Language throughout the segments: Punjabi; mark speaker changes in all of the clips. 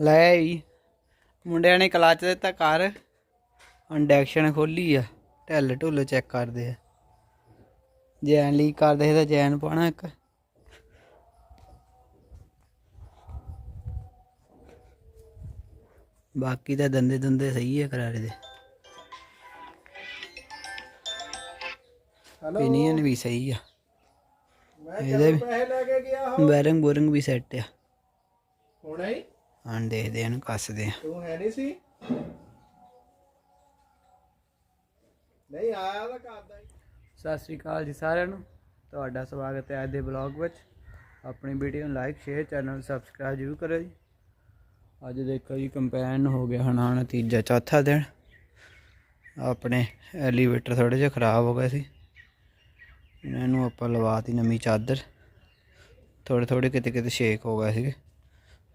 Speaker 1: ਲੈ ਵੀ ਮੁੰਡਿਆਂ ਨੇ ਕਲਚ ਦਿੱਤਾ ਕਰ ਇੰਡਕਸ਼ਨ ਖੋਲੀ ਆ। ਢਿੱਲ ਢੁੱਲ ਚੈੱਕ ਕਰਦੇ ਆ। ਜੈਨ ਲੀਕ ਕਰਦੇ ਤਾਂ ਜੈਨ ਪਾਉਣਾ ਇੱਕ। ਬਾਕੀ ਤਾਂ ਦੰਦੇ ਦੰਦੇ ਸਹੀ ਆ ਕਰਾਰੇ ਦੇ। ਪਿਨੀਅਨ ਵੀ ਸਹੀ ਆ। ਇਹਦੇ ਵੀ
Speaker 2: ਪੈਸੇ ਲੈ ਕੇ ਗਿਆ
Speaker 1: ਬੈਰਿੰਗ ਬੋਰਿੰਗ ਵੀ ਸੈੱਟ ਆ।
Speaker 2: ਹੁਣੇ ਹੀ?
Speaker 1: ਹਾਂ ਦੇਖਦੇ ਹਨ ਕੱਸਦੇ ਆ।
Speaker 2: ਤੂੰ ਹੈ ਨਹੀਂ ਸੀ? ਨਹੀਂ ਆਇਆ ਤਾਂ ਕਰਦਾ ਹੀ।
Speaker 1: ਸਤਿ ਸ੍ਰੀ ਅਕਾਲ ਜੀ ਸਾਰਿਆਂ ਨੂੰ। ਤੁਹਾਡਾ ਸਵਾਗਤ ਹੈ ਅੱਜ ਦੇ ਬਲੌਗ ਵਿੱਚ। ਆਪਣੀ ਵੀਡੀਓ ਨੂੰ ਲਾਈਕ ਸ਼ੇਅਰ ਚੈਨਲ ਨੂੰ ਸਬਸਕ੍ਰਾਈਬ ਜ਼ਰੂਰ ਕਰੋ ਜੀ। ਅੱਜ ਦੇਖੋ ਜੀ ਕੰਪੈਨ ਹੋ ਗਿਆ ਹੁਣ ਆਉਣਾ ਤੀਜਾ ਚੌਥਾ ਦਿਨ। ਆਪਣੇ ਐਲੀਵੇਟਰ ਥੋੜੇ ਜਿਹਾ ਖਰਾਬ ਹੋ ਗਏ ਸੀ। ਇਹਨਾਂ ਨੂੰ ਆਪਾਂ ਲਵਾਤੀ ਨਵੀਂ ਚਾਦਰ। ਥੋੜੇ ਥੋੜੇ ਕਿਤੇ ਕਿਤੇ ਸ਼ੇਕ ਹੋ ਗਏ ਸੀਗੇ।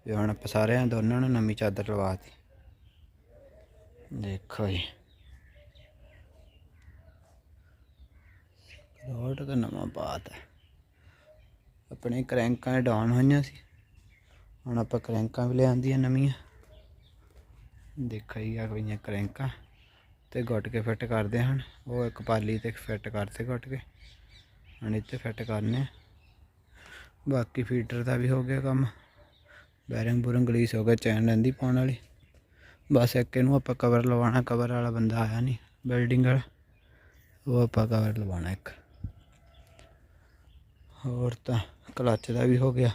Speaker 1: ਤੇ ਹੁਣ ਆਪਾਂ ਸਾਰਿਆਂ ਦੋਨਾਂ ਨੂੰ ਨਵੀਂ ਚਾਦਰ ਲਵਾਤੀ ਦੇਖੋ ਜੀ। ਰੋਡ ਦਾ ਨਵਾਂ ਬਾਤ ਹੈ ਆਪਣੇ ਕਰੈਂਕਾਂ ਡਾਊਨ ਹੋਈਆਂ ਸੀ। ਹੁਣ ਆਪਾਂ ਕਰੈਂਕਾਂ ਵੀ ਲਿਆਂਦੀਆਂ ਨਵੀਆਂ। ਦੇਖੋ ਜੀ, ਆ ਗਈਆਂ ਕਰੈਂਕਾਂ। ਤੇ ਗੁੱਟ ਕੇ ਫਿੱਟ ਕਰਦੇ ਹਨ ਉਹ ਇੱਕ ਪਾਲੀ ਤੇ ਫਿੱਟ ਕਰਤੇ ਗੁੱਟ ਕੇ। ਹੁਣ ਇੱਥੇ ਫਿੱਟ ਕਰਨੇ ਬਾਕੀ ਫੀਡਰ ਦਾ ਵੀ ਹੋ ਗਿਆ ਕੰਮ। ਬੈਰਿੰਗ ਬੁਰਿੰਗ ਗਲੀਸ ਹੋ ਗਿਆ ਚੈਨ ਰਹਿੰਦੀ ਪਾਉਣ ਵਾਲੀ। ਬਸ ਇੱਕ ਇਹਨੂੰ ਆਪਾਂ ਕਵਰ ਲਵਾਉਣਾ ਕਵਰ ਵਾਲਾ ਬੰਦਾ ਆਇਆ ਨਹੀਂ ਬਿਲਡਿੰਗ ਵਾਲਾ। ਉਹ ਆਪਾਂ ਕਵਰ ਲਵਾਉਣਾ ਇੱਕ। ਹੋਰ ਤਾਂ ਕਲੱਚ ਦਾ ਵੀ ਹੋ ਗਿਆ।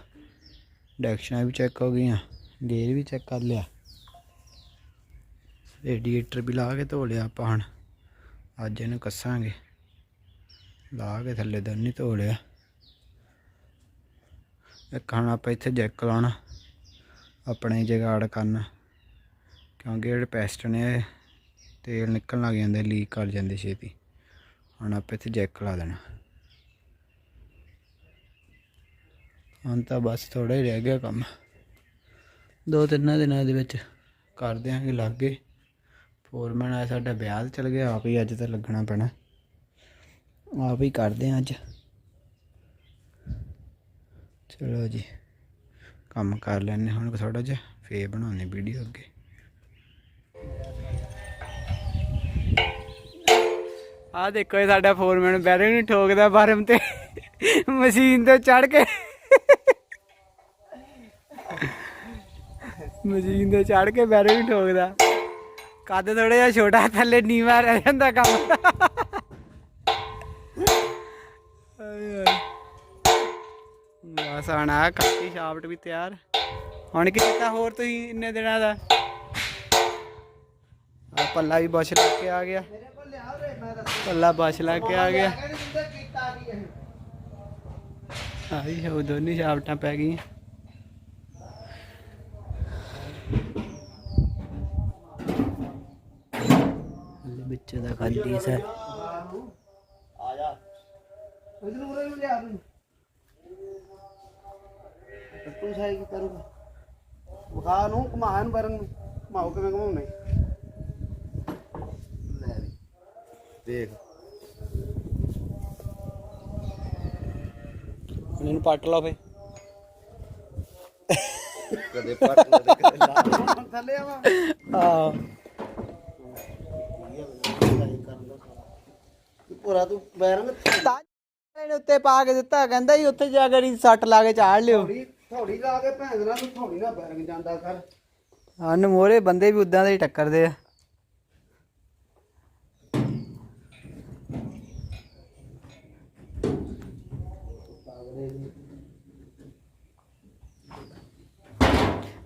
Speaker 1: ਡੈਕਸ਼ਨਾਂ ਵੀ ਚੈੱਕ ਹੋ ਗਈਆਂ ਗੇਅਰ ਵੀ ਚੈੱਕ ਕਰ ਲਿਆ। ਰੇਡੀਏਟਰ ਵੀ ਲਾ ਕੇ ਧੋ ਲਿਆ ਆਪਾਂ ਹੁਣ। ਅੱਜ ਇਹਨੂੰ ਕੱਸਾਂਗੇ। ਲਾ ਕੇ ਥੱਲੇ ਦਾ ਨਹੀਂ ਧੋ ਲਿਆ। ਇੱਕ ਹੁਣ ਆਪਾਂ ਇੱਥੇ ਜੈਕ ਲਾਉਣਾ। ਆਪਣੇ ਜਗਾੜ ਕਰਨਾ। ਕਿਉਂਕਿ ਜਿਹੜੇ ਪੈਸਟ ਨੇ, ਤੇਲ ਨਿਕਲਣ ਲੱਗ ਜਾਂਦੇ ਲੀਕ ਕਰ ਜਾਂਦੇ ਛੇਤੀ। ਹੁਣ ਆਪਾਂ ਇੱਥੇ ਜੈਕ ਲਾ ਦੇਣਾ। ਹੁਣ ਤਾਂ ਬਸ ਥੋੜਾ ਹੀ ਰਹਿ ਗਿਆ ਕੰਮ। ਦੋ ਤਿੰਨ ਦਿਨਾਂ ਦੇ ਵਿੱਚ ਕਰ ਦਿਆਂਗੇ ਲਾਗੇ ਫੋਰਮੈਨ ਆ ਸਾਡਾ ਵਿਆਹ ਤੇ ਚਲ ਗਿਆ, ਆਪ ਹੀ ਅੱਜ ਤਾਂ ਲੱਗਣਾ ਪੈਣਾ। ਆਪ ਹੀ ਕਰਦੇ ਹਾਂ ਅੱਜ। ਚਲੋ ਜੀ। ਕੰਮ ਕਰ ਲੈਣੇ ਹੁਣ ਥੋੜਾ ਜਿਹਾ ਫੇਰ ਬਣਾਉਣੇ ਵੀਡੀਓ ਅੱਗੇ। ਆ ਦੇਖੋ ਇਹ ਸਾਡਾ ਫੋਰਮੈਨ ਬੈਰਿੰਗ ਨੂੰ ਠੋਕਦਾ ਬਾਰਮ ਤੇ। ਮਸ਼ੀਨ ਤੇ ਚੜ ਕੇ। ਮਸ਼ੀਨ ਤੇ ਚੜ ਕੇ ਬੈਰਿੰਗ ਨੂੰ ਠੋਕਦਾ। ਕੱਦ ਥੋੜਾ ਜਿਹਾ ਛੋਟਾ, ਥੱਲੇ ਨੀਵਾ ਰਹਿ ਜਾਂਦਾ ਕੰਮ। ਬਸ ਆ ਕਾਕੀ ਸ਼ਾਫਟ ਵੀ ਤਿਆਰ। ਹੁਣ ਕੀ ਕੀਤਾ ਹੋਰ ਤੁਸੀਂ ਇੰਨੇ ਦਿਨਾਂ ਦਾ? ਆ ਪੱਲਾ ਵੀ ਬਸ਼ ਲਾ ਕੇ ਆ ਗਿਆ। ਪੱਲਾ ਬਸ਼ ਲਾ ਕੇ ਆ ਗਿਆ।
Speaker 2: ਕਹਿੰਦੇ
Speaker 1: ਹੋ, ਦੋਨੀ ਸ਼ਾਫਟਾਂ ਪੈ ਗਈਆਂ। ਵਿੱਚ ਦਾ ਖਾਲੀ ਸਰ
Speaker 2: ਆ ਜਾ। ਇਧਰ ਉਰੇ ਨੂੰ ਲਿਆ ਤੂੰ। ਤੂੰ ਸਾਈ ਕੀ ਕਰੂਗਾ? ਬਖਾ ਨੂੰ ਘਮਾਨ ਬਰਨ ਨੂੰ। ਘਮਾਓ ਕਿਵੇਂ ਘਮਾਉਣੇ? ਲੈ ਵੀ। ਦੇਖ।
Speaker 1: ਹੁਣ ਇਹਨੂੰ ਪੱਟ ਲਾ ਫੇ।
Speaker 2: ਕਦੇ ਪੱਟ ਕਦੇ ਕਦੇ ਲਾ। ਥੱਲੇ ਆਵਾ
Speaker 1: ਆ
Speaker 2: ਪੂਰਾ ਤੂੰ ਬੈਰੰਗ।
Speaker 1: ਤਾਂ ਇਹਨੇ ਉੱਤੇ ਪਾ ਕੇ ਦਿੱਤਾ ਕਹਿੰਦਾ ਜੀ ਉੱਥੇ ਜਾ ਕੇ ਸੱਟ ਲਾ ਕੇ ਚਾੜ ਲਿਓ।
Speaker 2: ਥੋੜੀ ਲਾ ਕੇ ਭੈਣ ਨਾਲ ਥੋੜੀ ਨਾ ਬੈਰੰਗ ਜਾਂਦਾ ਕਰ
Speaker 1: ਹਨ ਮੋਰੇ ਬੰਦੇ ਵੀ ਉਦਾਂ ਦੇ ਹੀ ਟੱਕਰਦੇ ਆ।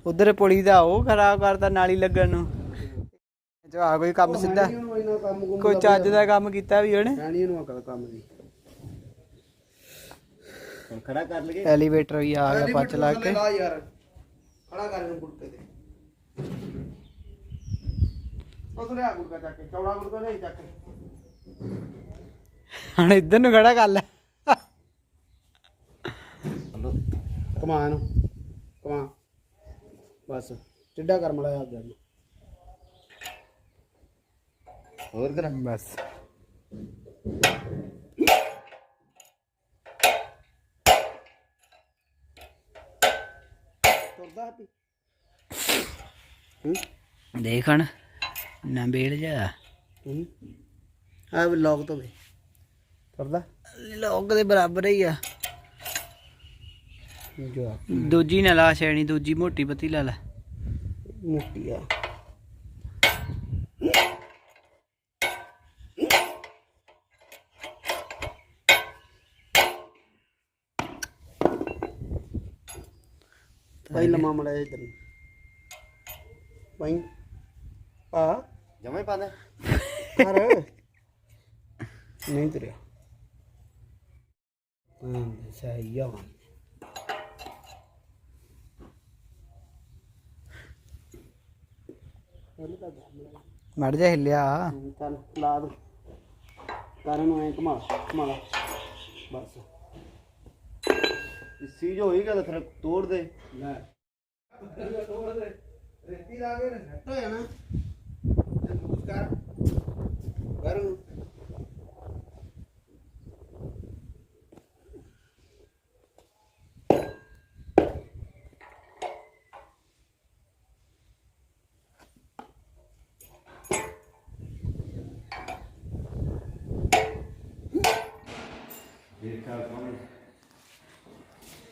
Speaker 1: ਉਧਰ ਪੁਲੀ ਦਾ ਉਹ ਖਰਾਬ ਕਰਤਾ ਨਾਲੀ ਲੱਗਣ ਨੂੰ। ਜੋ ਆ ਕੋਈ ਕੰਮ ਸਿੱਧਾ। ਕੋਈ ਚੱਜ ਦਾ ਕੰਮ ਕੀਤਾ ਵੀ ਉਹਨੇ?
Speaker 2: ਕਹਿਣੀ ਇਹਨੂੰ ਅਕਲ ਕੰਮ ਦੀ। ਹੁਣ ਖੜਾ ਕਰ ਲਈਏ।
Speaker 1: ਐਲੀਵੇਟਰ ਵੀ ਆ ਗਿਆ ਪੱਚ ਲਾ ਕੇ।
Speaker 2: ਲਾ ਯਾਰ। ਖੜਾ ਕਰ ਇਹਨੂੰ ਗੁੜਕੇ ਤੇ। ਉਹ ਤੋਂ ਲਿਆ ਗੁੜਕਾ ਚੱਕ ਕੇ ਚੌੜਾ ਗੁੜਕਾ ਨਹੀਂ ਚੱਕ ਕੇ।
Speaker 1: ਹੁਣ ਇੱਧਰ ਨੂੰ ਖੜਾ ਕਰ ਲੈ।
Speaker 2: ਕਮਾ ਇਹਨੂੰ ਕਮਾ ਬਸ ਟਿੱਡਾ ਕਰ ਮੜਾ ਯਾਦ ਨੂੰ ਹੋਰ ਕਰਾਂ
Speaker 1: ਬਸ।
Speaker 2: ਤੁਰਦਾ
Speaker 1: ਦੇਖਣ ਨਾ ਬੇੜ ਜਾ
Speaker 2: ਹੂੰ। ਆ ਵੀ ਲੌਕ ਤੋਂ ਵੀ। ਕਰਦਾ
Speaker 1: ਲੋਕ ਦੇ ਬਰਾਬਰ ਹੀ ਆ।
Speaker 2: ਜੋ
Speaker 1: ਦੂਜੀ ਨਾ ਲਾ ਛੇਣੀ ਦੂਜੀ ਮੋਟੀ ਪਤੀ ਲਾ ਲੈ।
Speaker 2: ਮੋਟੀ ਆ। ਭਾਈ ਲਮਾ ਮੜਾ ਇਧਰ ਭਾਈ ਆ।
Speaker 3: ਜਮੇ ਪਾਦਾ
Speaker 2: ਕਰ ਨਹੀਂ ਤੇਰੇ ਹਾਂ ਸਹੀ ਆ।
Speaker 1: ਮੜ ਜਾ ਹਿੱਲਿਆ।
Speaker 2: ਚੱਲ ਲਾ ਦੋ। ਕਰਨ ਨੂੰ ਐ ਘੁਮਾ ਘੁਮਾ ਬਸ।
Speaker 3: ਸੀ ਜੋ ਹੋਈ ਗੱਲ ਫਿਰ ਤੋੜ ਦੇ
Speaker 2: ਲੈ। ਰੇਤੀ ਲਾ ਕੇ ਸੱਟ ਹੋ ਜਾਣਾ। ਕਰ। ਕਰ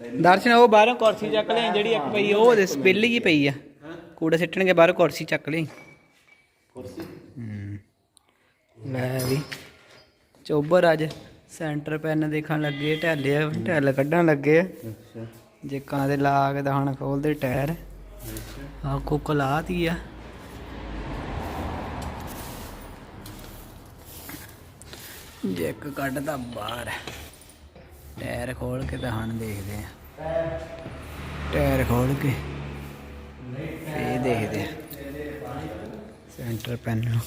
Speaker 1: ਦਰਸ਼ਨ ਉਹ ਬਾਹਰੋਂ ਕੁਰਸੀ ਚੱਕ ਲਈ ਜਿਹੜੀ ਇੱਕ ਪਈ ਉਹ ਉਹਦੇ ਸਪਿੱਲ ਹੀ ਪਈ ਆ। ਕੂੜਾ ਸਿੱਟਣਗੇ ਬਾਹਰੋਂ ਕੁਰਸੀ ਚੱਕ ਲਈ
Speaker 3: ਕੁਰਸੀ।
Speaker 1: ਲੈ ਵੀ। ਚੋਬਰ ਅੱਜ ਸੈਂਟਰ ਪੈਨ ਦੇਖਣ ਲੱਗੇ ਢੈਲੇ ਢੈਲ ਕੱਢਣ ਲੱਗੇ।
Speaker 3: ਅੱਛਾ।
Speaker 1: ਜੇਕਾਂ ਦੇ ਲਾ ਕੇ ਤਾਂ ਹੁਣ ਖੋਲਦੇ ਟਾਇਰ। ਆ ਕੁੱਕ ਲਾਤੀ ਆ। ਜੈਕ ਕੱਢਦਾ ਬਾਹਰ। ਟਾਇਰ ਖੋਲ ਕੇ ਤਾਂ ਹੁਣ ਦੇਖਦੇ ਆ। ਟਾਇਰ ਖੋਲ ਕੇ ਇਹ ਦੇਖਦੇ ਆ। ਸੈਂਟਰ ਪੈਨਲ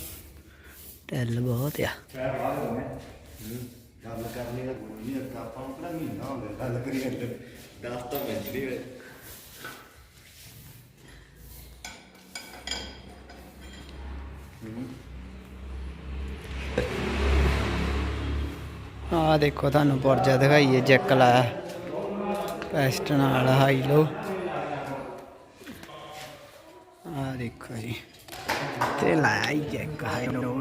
Speaker 1: ਟੈਲ ਬਹੁਤ ਆ।
Speaker 3: ਗੱਲ ਕਰਨੀ ਦਾ ਗੁਣ ਨਹੀਂ ਆਪਾਂ ਨੂੰ ਕਿਹੜਾ ਮਹੀਨਾ ਹੋ ਗਿਆ ਗੱਲ ਕਰੀ ਜਾਂਦੇ 10 ਤਾਂ ਮਿੰਟ ਨਹੀਂ ਹੋਏ।
Speaker 1: ਆ ਦੇਖੋ, ਤੁਹਾਨੂੰ ਪੁਰਜਾ ਦਿਖਾਈਏ, ਜੈਕ ਲਾਇਆ ਪੈਸਟ ਨਾਲ ਹਾਈ ਲੋ ਆ ਦੇਖੋ ਜੀ, ਤੇ ਲਾਇਆ ਹੀ ਜੈਕ ਹਾਈ ਲੋ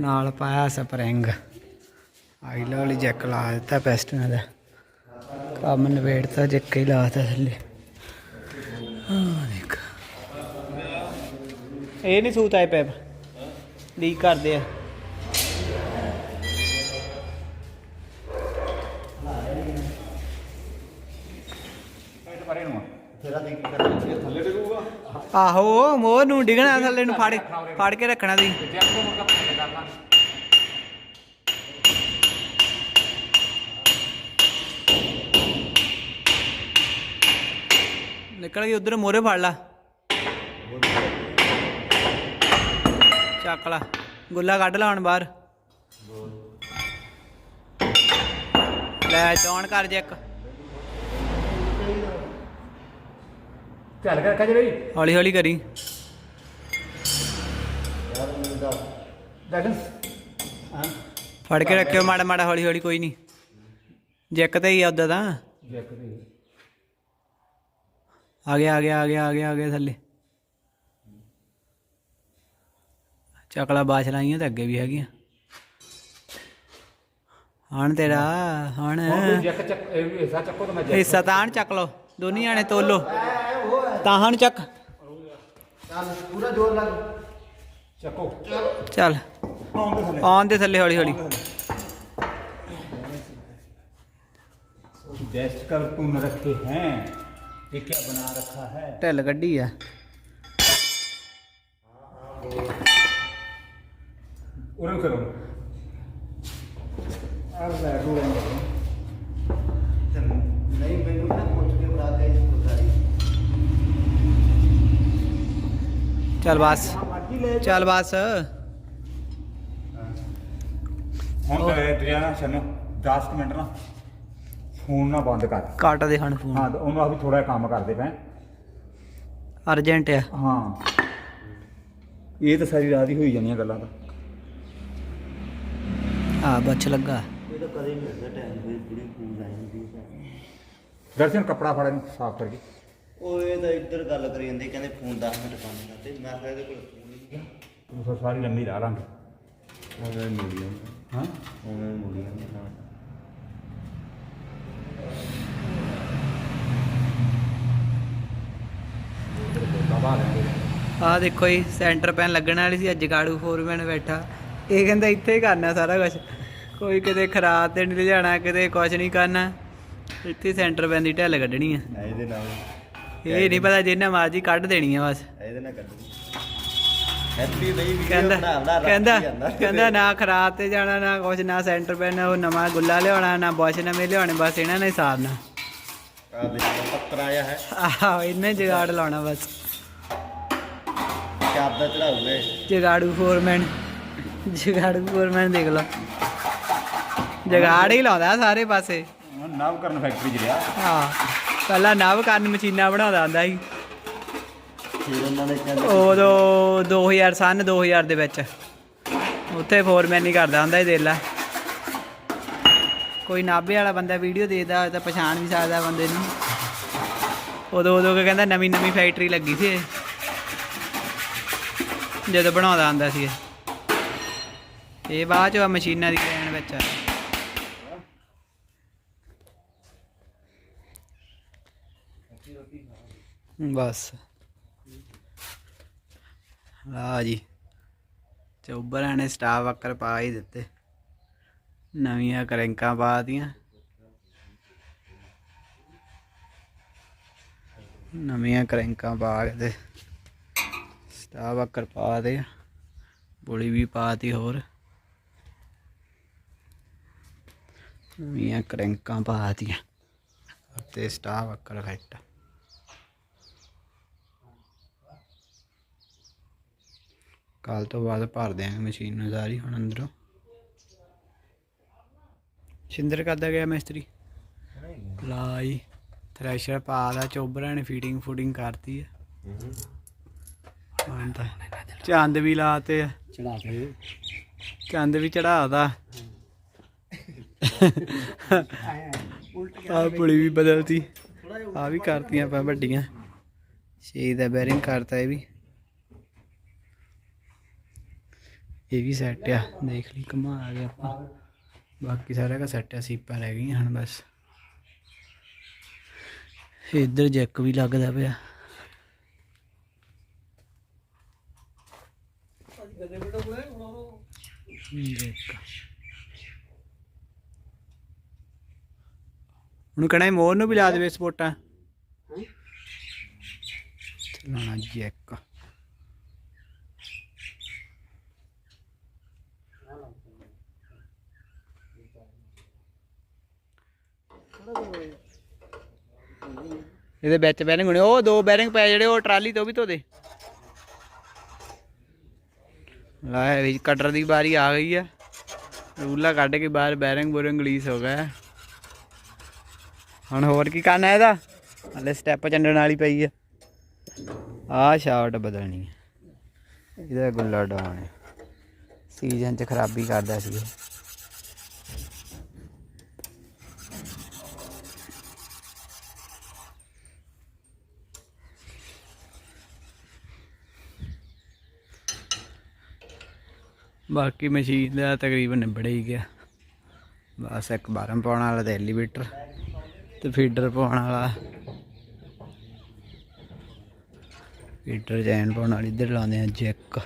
Speaker 1: ਨਾਲ ਪਾਇਆ ਸਪਰਿੰਗ ਹਾਈ ਲੋ ਵਾਲੀ ਜੈਕ ਲਾ ਦਿੱਤਾ ਪੈਸਟ ਨਾਲ ਕੰਮ ਨਵੇੜਤਾ ਜੈਕ ਹੀ ਲਾਤਾ ਥੱਲੇ। ਆ ਦੇਖ। ਇਹ ਨਹੀਂ ਸੂਤ ਆਏ, ਪੈਪ। ਲੀਕ ਕਰਦੇ ਆ। ਆਹੋ ਮੋਰ ਨੂੰ ਡਿਗਣਾ ਥੱਲੇ ਨੂੰ ਫੜ ਫੜ ਕੇ ਰੱਖਣਾ ਦੀ ਨਿਕਲ ਗਈ, ਉਧਰ ਮੋਰੇ ਫੜ ਲਾ। ਚੱਕ ਲਾ। ਗੁੱਲਾ ਕੱਢ ਲਾ ਹੁਣ ਬਾਹਰ। ਲੈ ਡਾਉਨ ਕਰ ਜੈਕ
Speaker 4: ਚੱਲ ਕਰ ਕਜ ਬਈ।
Speaker 1: ਹੌਲੀ ਹੌਲੀ ਕਰੀ। ਫੜ ਕੇ ਰੱਖਿਓ ਮਾੜਾ ਮਾੜਾ ਹੌਲੀ ਹੌਲੀ ਕੋਈ ਨਹੀਂ। ਜੈਕ ਤੇ ਹੀ ਆ ਉਦਾਂ ਤਾਂ।
Speaker 4: ਜੈਕ
Speaker 1: ਗਿਆ ਆ ਗਿਆ ਆ ਗਿਆ ਆ ਗਿਆ ਆ ਗਿਆ ਥੱਲੇ। ਚਕਲਾ ਬਾਛਲਾਈਆਂ ਤੇ ਅੱਗੇ ਵੀ ਹੈਗੀਆਂ। ਹਣ ਤੇਰਾ ਹਣ।
Speaker 4: ਜੱਕ ਚੱਕ ਤਾਂ
Speaker 1: ਚੱਕ ਲੋ ਦੋਨੀ ਆਣੇ ਤੋਲੋ। ਤਾਂ ਹਣ ਚੱਕ।
Speaker 2: ਚੱਲ ਪੂਰਾ ਜ਼ੋਰ ਲਾ
Speaker 4: ਚੱਕੋ।
Speaker 1: ਚੱਲ ਆਉਣ ਦੇ ਥੱਲੇ ਹੌਲੀ ਹੌਲੀ।
Speaker 4: ਜੈਸਟ ਕਰ ਤੂੰ ਰੱਖੇ ਹੈ ਇਹ ਕੀ ਬਣਾ ਰੱਖਾ ਹੈ?
Speaker 1: ਢਿੱਲ ਕੱਢੀ ਆ।
Speaker 4: Uren Ferón.
Speaker 3: ਆਹ ਲੈ ਰੂਲ ਨਹੀਂ ਮੈਨੂੰ ਨਾ ਪੁੱਛ ਕੇ ਬਣਾ ਦੇ ਗੁਰਦਾਰੀ
Speaker 1: ਚੱਲ ਬਸ
Speaker 4: ਮਰਜ਼ੀ ਲੈ 10 ਮਿੰਟ ਨਾ ਫੋਨ ਨਾ ਬੰਦ ਕਰ।
Speaker 1: ਕਾਟ ਦੇ ਹਣ
Speaker 4: ਹਾਂ ਤੇ ਉਹਨੂੰ ਆ ਵੀ ਥੋੜਾ ਕੰਮ ਕਰਦੇ ਪਏ।
Speaker 1: ਅਰਜੈਂਟ ਆ।
Speaker 4: ਹਾਂ। ਇਹ ਤਾਂ ਸਾਰੀ ਰਾਤ ਹੀ ਹੋਈ ਜਾਂਦੀਆਂ ਗੱਲਾਂ ਤਾਂ।
Speaker 1: ਆ ਬੱਚ ਲੱਗਾ।
Speaker 3: ਇਹ ਤਾਂ ਕਦੇ ਨਹੀਂ ਹੁੰਦਾ ਟਾਈਮ ਕੋਈ ਕੁੜੀ ਫੋਨ ਆ ਜਾਂਦੀ ਹੈ
Speaker 4: ਦਰਸ਼ਨ ਕੱਪੜਾ ਫੜ ਇਹਨੂੰ ਸਾਫ਼ ਕਰਕੇ।
Speaker 3: ਉਹ ਇਹ ਤਾਂ ਇੱਧਰ ਗੱਲ ਕਰੀ ਜਾਂਦੇ ਕਹਿੰਦੇ ਫੋਨ 10 ਮਿੰਟ ਬੰਦ ਕਰਦੇ ਮੈਂ ਕਿਹਾ ਇਹਦੇ ਕੋਲ ਫੋਨ ਨਹੀਂ ਹੈਗਾ
Speaker 4: ਉਹ ਸਾਰੀ ਲੰਮੀ ਲਾ ਲਾਂਗੇ
Speaker 3: ਉਹਨਾਂ ਨੂੰ। ਮੋੜੀ
Speaker 4: ਹਾਂ
Speaker 3: ਉਹਨਾਂ ਨੂੰ ਮੋੜੀ ਹਾਂ
Speaker 4: ਬਾਬਾ ਲੈਂਦੇ
Speaker 1: ਆਹ ਦੇਖੋ ਜੀ ਸੈਂਟਰ ਪੈਨ ਲੱਗਣ ਵਾਲੀ ਸੀ ਅੱਜ ਗਾੜੂ ਫੋਰਮੈਨ ਬੈਠਾ। ਇਹ ਕਹਿੰਦਾ ਇੱਥੇ ਹੀ ਕਰਨਾ ਸਾਰਾ ਕੁਝ ਕੋਈ ਕਿਤੇ ਖਰਾਬ ਤੇ ਨਹੀਂ ਲਿਜਾਣਾ ਕਿਤੇ ਕੁਝ ਨਹੀਂ ਕਰਨਾ। ਇੱਥੇ ਸੈਂਟਰ ਪੈਨ ਦੀ ਢਿੱਲ ਕੱਢਣੀ ਆ।
Speaker 3: ਇਹਦੇ ਨਾਲ।
Speaker 1: ਇਹ ਨਹੀਂ ਪਤਾ ਜਿੰਨਾ ਮਰਜ਼ੀ ਕੱਢ ਦੇਣੀ ਆ ਬਸ।
Speaker 3: ਇਹਦੇ ਨਾਲ ਕੱਢੂ ਹੈਪੀ ਬਈ ਵੀਡੀਓ
Speaker 1: ਕਹਿੰਦਾ ਨਾ ਖਰਾਬ ਤੇ ਜਾਣਾ ਨਾ ਕੁਝ ਨਾ ਸੈਂਟਰ ਪੈਨ ਉਹ ਨਵਾਂ ਗੁੱਲਾ ਲਿਆਉਣਾ ਨਾ ਬੁਸ਼ ਨਵੇਂ ਲਿਆਉਣੇ ਬਸ ਇਹਨਾਂ ਨੇ ਸਾਰਨਾ
Speaker 3: ਆ ਦੇਖ ਪੱਤਰ ਆਇਆ ਹੈ।
Speaker 1: ਆਹ ਇਹਨੇ ਜਗਾੜ ਲਾਉਣਾ ਬਸ।
Speaker 3: ਚਾਦਰ ਚੜਾਉਗੇ
Speaker 1: ਜਗਾੜੂ ਫੋਰਮੈਨ ਜਗਾੜੂ ਫੋਰਮੈਨ ਦੇਖ ਲਓ ਜਗਾੜ ਹੀ ਲਾਉਂਦਾ ਸਾਰੇ ਪਾਸੇ।
Speaker 4: ਨਵ ਕਰਨ ਫੈਕਟਰੀ ਚ ਰਿਹਾ।
Speaker 1: ਹਾਂ ਪਹਿਲਾਂ ਨਵ ਕਰਨ ਮਸ਼ੀਨਾਂ ਬਣਾਉਂਦਾ ਹੁੰਦਾ ਸੀ।
Speaker 3: ਫਿਰ ਉਹਨਾਂ ਨੇ ਕਹਿੰਦੇ
Speaker 1: ਉਦੋਂ 2000 ਸਨ 2000 ਦੇ ਵਿੱਚ। ਉੱਥੇ ਫੋਰਮੈਨ ਹੀ ਕਰਦਾ ਹੁੰਦਾ ਸੀ ਦੇਖ ਲੈ। ਕੋਈ ਨਾਭੇ ਵਾਲਾ ਬੰਦਾ ਵੀਡੀਓ ਦੇਖਦਾ ਹੋਵੇ ਤਾਂ ਪਛਾਣ ਵੀ ਸਕਦਾ ਬੰਦੇ ਨੂੰ। ਉਦੋਂ ਉਦੋਂ ਕਿ ਕਹਿੰਦਾ ਨਵੀਂ ਨਵੀਂ ਫੈਕਟਰੀ ਲੱਗੀ ਸੀ। ਜਦੋਂ ਬਣਾਉਂਦਾ ਹੁੰਦਾ ਸੀ ਇਹ। ਬਾਅਦ ਚ ਆ ਮਸ਼ੀਨਾਂ ਦੀ ਲੈਣ ਵਿੱਚ। ਆ ਬਸ। ਆ ਜੀ। ਚੌਬਰਾਂ ਨੇ ਸਟਾਫ ਵਕਰ ਪਾ ਹੀ ਦਿੱਤੇ। ਨਵੀਆਂ ਕਰੰਕਾਂ ਪਾ ਦੀਆਂ ਨਵੀਆਂ ਕਰੰਕਾਂ ਪਾ ਕੇ ਤੇ ਸਟਾਫ ਵਕਰ ਪਾ ਦੇ ਬੋਲੀ ਵੀ ਪਾਤੀ ਹੋਰ। ਨਵੀਆਂ ਕਰੰਕਾਂ ਪਾ ਦੀਆਂ ਤੇ ਸਟਾਫ ਵਕਰ ਫਿੱਟ ਕੱਲ ਤੋਂ ਬਾਅਦ ਭਰ ਦਿਆਂਗੇ ਮਸ਼ੀਨ ਨੂੰ ਸਾਰੀ ਹੁਣ ਅੰਦਰੋਂ। ਸ਼ਿੰਦਰ ਕਰਦਾ ਗਿਆ ਮਿਸਤਰੀ? ਲਾਈ ਥ੍ਰੈਸ਼ਰ ਪਾ ਦਾ ਚੋਬਰਾਂ ਨੇ ਫੀਡਿੰਗ ਫੂਡਿੰਗ ਕਰਤੀ ਹੈ ਹੁਣ ਤਾਂ ਚੰਦ ਵੀ ਲਾਤੇ ਆ।
Speaker 2: ਚੜਾ ਕੇ।
Speaker 1: ਚੰਦ ਵੀ ਚੜਾਦਾ ਆ ਪੁਲੀ ਵੀ ਬਦਲਤੀ। ਆ ਵੀ ਕਰਤੀਆਂ ਪਾ ਵੱਡੀਆਂ। ਛੇ ਦਾ ਬੈਰਿੰਗ ਕਰਤਾ ਇਹ ਵੀ। ਇਹ ਵੀ ਸੈੱਟ ਆ। ਦੇਖ ਲਈ ਘੁਮਾ ਆ ਗਿਆ ਆਪਾਂ। ਬਾਕੀ ਸਾਰਾ ਕਾ ਸੈੱਟ ਆ ਸੀਪਾਂ ਰਹਿ ਗਈਆਂ ਹਨ ਬਸ। ਇੱਧਰ ਜੈਕ ਵੀ ਲੱਗਦਾ ਪਿਆ। ਜੈਕ ਹੁਣ ਕਹਣਾ ਮੋਰ ਨੂੰ ਵੀ ਲਾ ਦੇਵੇ ਸਪੋਰਟਾਂ ਚਲਾਣਾ ਜੈਕ ਇਹਦੇ ਵਿੱਚ ਬੈਰਿੰਗ ਹੋਣੇ ਉਹ ਦੋ ਬੈਰਿੰਗ ਪਏ ਜਿਹੜੇ ਉਹ ਟਰਾਲੀ ਤੋਂ ਵੀ ਧੋ ਦੇ ਲੈ ਵੀ ਕਟਰ ਦੀ ਵਾਰੀ ਆ ਗਈ ਆ। ਰੂਲਾ ਕੱਢ ਕੇ ਬਾਹਰ ਬੈਰਿੰਗ ਬੋਰਿੰਗ ਰਿਲੀਜ਼ ਹੋ ਗਿਆ। ਹੁਣ ਹੋਰ ਕੀ ਕਰਨਾ ਇਹਦਾ? ਹਲੇ ਸਟੈਪ ਚੰਡਣ ਵਾਲੀ ਪਈ ਆ। ਆਹ ਸ਼ਾਫਟ ਬਦਲਣੀ ਹੈ ਇਹਦਾ ਗੁੱਲਾ ਡਾਉਣ ਹੈ ਸੀਜ਼ਨ ਚ ਖਰਾਬੀ ਕਰਦਾ ਸੀ ਇਹ ਬਾਕੀ ਮਸ਼ੀਨ ਦਾ ਤਕਰੀਬਨ ਨਿਬੜ ਹੀ ਗਿਆ। ਬਸ ਇੱਕ ਬਾਰਮ ਪਾਉਣ ਵਾਲਾ ਤੇ ਐਲੀਵੇਟਰ ਤੇ ਫੀਡਰ ਪਾਉਣ ਵਾਲਾ। ਫੀਡਰ ਜੈਨ ਪਾਉਣ ਵਾਲੀ ਇੱਧਰ ਲਾਉਂਦੇ ਆ ਜੈਕ।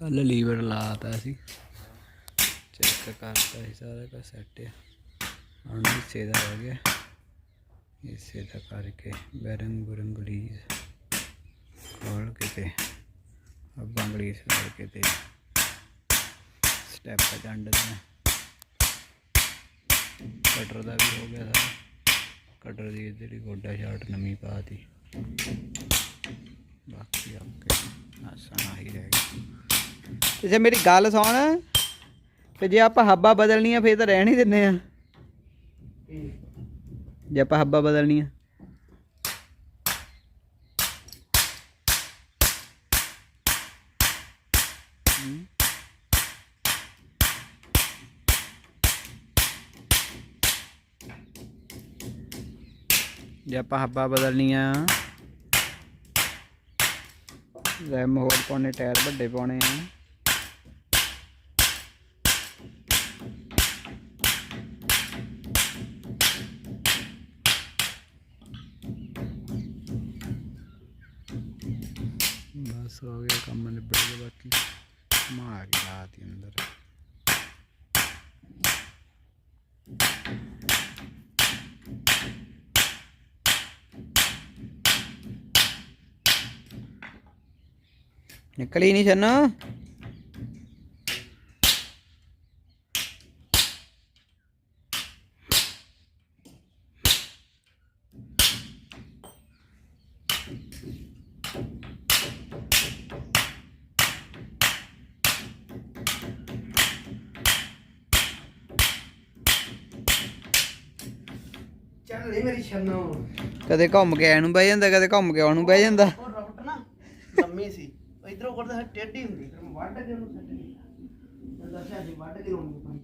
Speaker 1: ਕੱਲ ਲੀਵਰ ਲਾਤਾ ਸੀ। ਚੈੱਕ ਕਰਤਾ ਸੀ, ਸਾਰਾ ਕੁਝ ਸੈੱਟ ਹੈ ਹੁਣ ਹਿੱਸੇ ਦਾ ਰਹਿ ਗਿਆ। ਹਿੱਸੇ ਦਾ ਕਰਕੇ ਬੈਰੰਗ ਬੁਰੰਗ ਲੀਜ਼ ਖੋਲ ਕੇ ਤੇ ਅੱਬਾਂ ਗਲੀਸ ਕਰਕੇ ਤੇ ਸਟੈਪ ਜੰਡ ਦੇ। ਕਟਰ ਦਾ ਵੀ ਹੋ ਗਿਆ ਸਾਰਾ। ਕਟਰ ਦੀ ਜਿਹੜੀ ਗੋਡਾ ਸ਼ਾਟ ਨਵੀਂ ਪਾਤੀ ਬਾਕੀ ਆਪਕੇ ਆਸਾਨ ਹੀ ਰਹਿ ਗਿਆ। ਤੇ ਮੇਰੀ ਗੱਲ ਸੁਣ, ਤੇ ਜੇ ਆਪਾਂ ਹੱਬਾ ਬਦਲਣੀ ਆ ਫੇਰ ਤਾਂ ਰਹਿਣ ਹੀ ਦਿੰਨੇ ਆ। ਜੇ ਆਪਾਂ ਹੱਬਾ ਬਦਲਣੀ ਆ ਜੇ ਆਪਾਂ ਹੱਬਾ ਬਦਲਣੀ ਆ ਰੈਮ ਹੋਰ ਪਾਉਣੇ, ਟਾਇਰ ਵੱਡੇ ਪਾਉਣੇ ਆ। බස් වගේ කම්මන බඩගබට්ටි මාගේ රාති અંદર निकली नहीं छन्ना Thank you.
Speaker 2: ਚੱਲ ਨਹੀਂ ਮੇਰੀ ਛੰਨੋ।
Speaker 1: ਕਦੇ ਘੁੰਮ ਕੇ ਆਣ ਨੂੰ ਬਹਿ ਜਾਂਦਾ ਕਦੇ ਘੁੰਮ ਕੇ ਆਉਣ ਨੂੰ ਬਹਿ ਜਾਂਦਾ।
Speaker 2: ਉਹ ਰਬਟ ਨਾ। ਲੰਮੀ ਸੀ। ਇਧਰੋਂ ਕਰਦੇ ਟੇਢੀ ਹੁੰਦੀ। ਫਿਰ ਮੈਂ ਵੱਢ ਕੇ ਉਹਨੂੰ ਸੱਟ ਦਿੱਤਾ ਮੈਂ ਦੱਸਿਆ ਸੀ ਵੱਢ ਕੇ ਲਾਉਣੀ